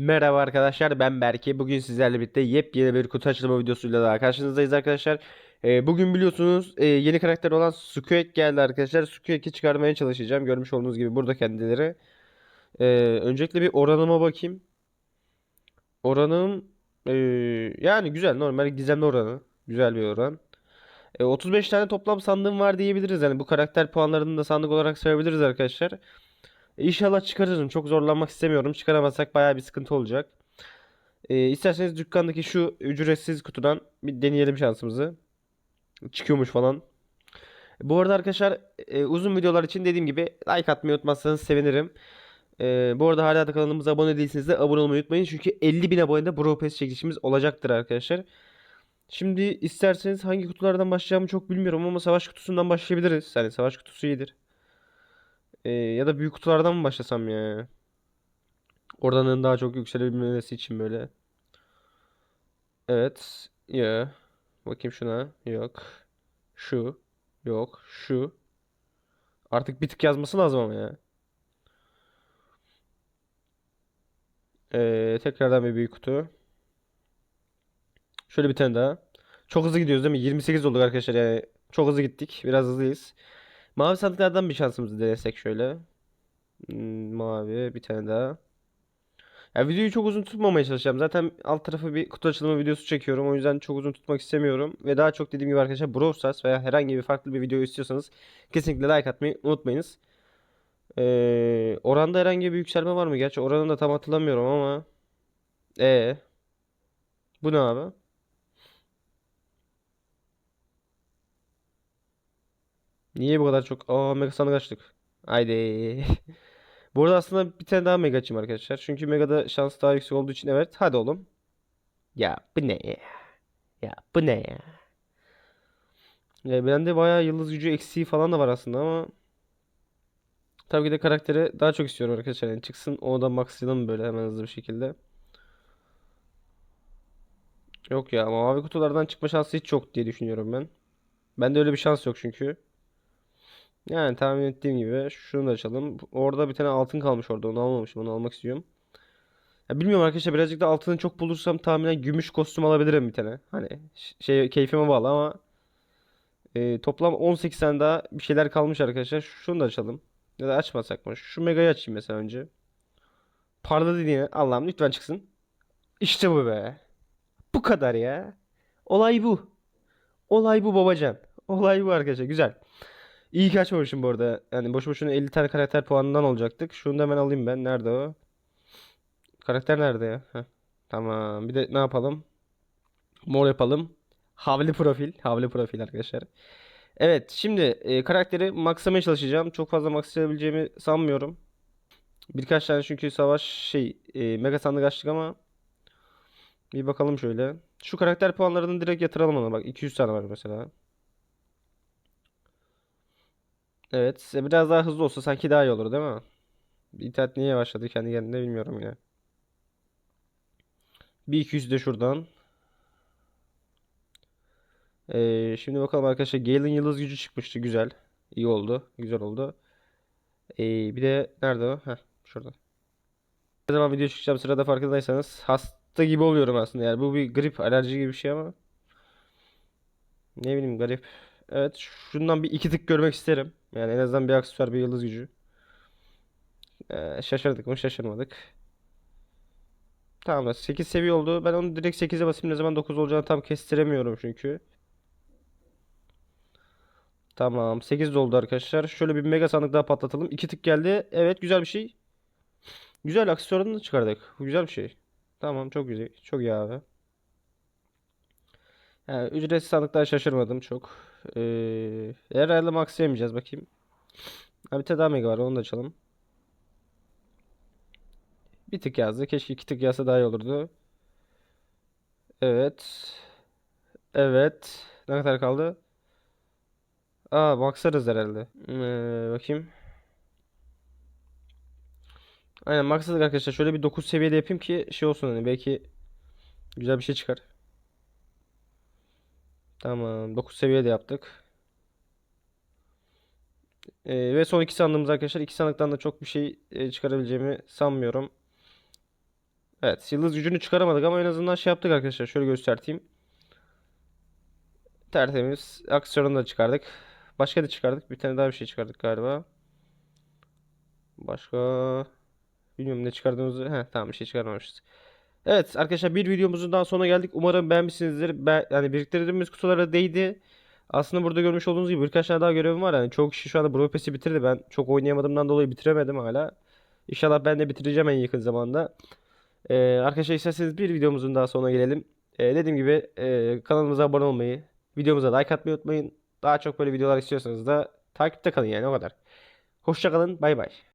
Merhaba arkadaşlar ben Berke. Bugün sizlerle birlikte yepyeni bir kutu açılımı videosuyla daha karşınızdayız arkadaşlar. Ee, bugün biliyorsunuz e, yeni karakter olan Squeak geldi arkadaşlar. Squeak'i çıkarmaya çalışacağım. Görmüş olduğunuz gibi burada kendileri. Ee, öncelikle bir oranıma bakayım. Oranım e, yani güzel normal gizemli oranı. Güzel bir oran. E, 35 tane toplam sandığım var diyebiliriz. Yani bu karakter puanlarını da sandık olarak sayabiliriz arkadaşlar. E, İnşallah çıkarırım. Çok zorlanmak istemiyorum. Çıkaramazsak bayağı bir sıkıntı olacak. E, isterseniz dükkandaki şu ücretsiz kutudan bir deneyelim şansımızı. Çıkıyormuş falan. Bu arada arkadaşlar e, uzun videolar için dediğim gibi like atmayı unutmazsanız sevinirim. E, bu arada hala da kanalımıza abone değilseniz de abone olmayı unutmayın. Çünkü 50 bin abonede Bro Pass çekilişimiz olacaktır arkadaşlar. Şimdi isterseniz hangi kutulardan başlayacağımı çok bilmiyorum ama savaş kutusundan başlayabiliriz. Yani savaş kutusu iyidir. Ee, ya da büyük kutulardan mı başlasam ya? Oradanın daha çok yükselebilmesi için böyle. Evet. Ya. Bakayım şuna. Yok. Şu. Yok. Şu. Artık bir tık yazması lazım ama ya. Ee, tekrardan bir büyük kutu. Şöyle bir tane daha. Çok hızlı gidiyoruz değil mi? 28 olduk arkadaşlar yani. Çok hızlı gittik. Biraz hızlıyız. Mavi sandıklardan bir şansımızı denesek şöyle. Hmm, mavi bir tane daha. Ya videoyu çok uzun tutmamaya çalışacağım. Zaten alt tarafı bir kutu açılımı videosu çekiyorum. O yüzden çok uzun tutmak istemiyorum. Ve daha çok dediğim gibi arkadaşlar Brawl Stars veya herhangi bir farklı bir video istiyorsanız kesinlikle like atmayı unutmayınız. Ee, oranda herhangi bir yükselme var mı? Gerçi oranını da tam hatırlamıyorum ama. E bu ne abi? Niye bu kadar çok? Aa mega sandık açtık. Haydi. Bu arada aslında bir tane daha mega açayım arkadaşlar. Çünkü megada şans daha yüksek olduğu için evet. Hadi oğlum. Ya bu ne ya? Ya bu ne ya? Ya bende bayağı yıldız gücü eksiği falan da var aslında ama tabii ki de karakteri daha çok istiyorum arkadaşlar. Yani çıksın onu da maxlayalım böyle hemen hızlı bir şekilde. Yok ya mavi kutulardan çıkma şansı hiç yok diye düşünüyorum ben. Bende öyle bir şans yok çünkü. Yani tahmin ettiğim gibi şunu da açalım. Orada bir tane altın kalmış orada. Onu almamışım. Onu almak istiyorum. Ya bilmiyorum arkadaşlar birazcık da altını çok bulursam tahminen gümüş kostüm alabilirim bir tane. Hani şey keyfime bağlı ama e, toplam 18 tane daha bir şeyler kalmış arkadaşlar. Şunu da açalım. Ya da açmasak mı? Şu megayı açayım mesela önce. Parladı yine. Allah'ım lütfen çıksın. İşte bu be. Bu kadar ya. Olay bu. Olay bu babacan. Olay bu arkadaşlar. Güzel. İyi ki açmamışım bu arada. Yani boş boşuna 50 tane karakter puanından olacaktık. Şunu da hemen alayım ben. Nerede o? Karakter nerede ya? Heh. Tamam. Bir de ne yapalım? Mor yapalım. Havli profil. Havli profil arkadaşlar. Evet. Şimdi e, karakteri maxlamaya çalışacağım. Çok fazla maxlayabileceğimi sanmıyorum. Birkaç tane çünkü savaş şey e, mega sandık açtık ama bir bakalım şöyle. Şu karakter puanlarını direkt yatıralım ona. Bak 200 tane var mesela. Evet. Biraz daha hızlı olsa sanki daha iyi olur değil mi? İnternet niye yavaşladı kendi kendine bilmiyorum yine. Bir 200 de şuradan. Ee, şimdi bakalım arkadaşlar. Gale'ın yıldız gücü çıkmıştı. Güzel. İyi oldu. Güzel oldu. Ee, bir de nerede o? Heh, şurada. Ne zaman video çıkacağım sırada farkındaysanız hasta gibi oluyorum aslında. Yani bu bir grip alerji gibi bir şey ama. Ne bileyim garip. Evet şundan bir iki tık görmek isterim. Yani en azından bir aksesuar bir yıldız gücü. Ee, şaşırdık mı şaşırmadık. Tamam da 8 seviye oldu. Ben onu direkt 8'e basayım. Ne zaman 9 olacağını tam kestiremiyorum çünkü. Tamam 8 de oldu arkadaşlar. Şöyle bir mega sandık daha patlatalım. 2 tık geldi. Evet güzel bir şey. Güzel aksesuarını çıkardık. Bu güzel bir şey. Tamam çok güzel. Çok iyi abi. Yani ücretsiz sandıktan şaşırmadım çok. Ee, herhalde maxlayamayacağız bakayım. Ha, bir tane mega var onu da açalım. Bir tık yazdı. Keşke iki tık yazsa daha iyi olurdu. Evet. Evet. Ne kadar kaldı? Aa maxlarız herhalde. Ee, bakayım. Aynen maxladık arkadaşlar. Şöyle bir 9 seviyede yapayım ki şey olsun hani belki güzel bir şey çıkar. Tamam 9 seviyede yaptık. Ee, ve son iki sandığımız arkadaşlar. İki sandıktan da çok bir şey e, çıkarabileceğimi sanmıyorum. Evet yıldız gücünü çıkaramadık ama en azından şey yaptık arkadaşlar. Şöyle göstereyim. Tertemiz. Aksiyonu da çıkardık. Başka da çıkardık. Bir tane daha bir şey çıkardık galiba. Başka bilmiyorum ne çıkardığımızı. Heh, tamam bir şey çıkarmamışız. Evet arkadaşlar bir videomuzun daha sonuna geldik. Umarım beğenmişsinizdir. Ben, yani biriktirdiğimiz kutulara değdi. Aslında burada görmüş olduğunuz gibi birkaç tane daha görevim var. Yani çoğu kişi şu anda Brawl bitirdi. Ben çok oynayamadığımdan dolayı bitiremedim hala. İnşallah ben de bitireceğim en yakın zamanda. Ee, arkadaşlar isterseniz bir videomuzun daha sonuna gelelim. Ee, dediğim gibi e, kanalımıza abone olmayı, videomuza like atmayı unutmayın. Daha çok böyle videolar istiyorsanız da takipte kalın yani o kadar. Hoşça kalın. Bay bay.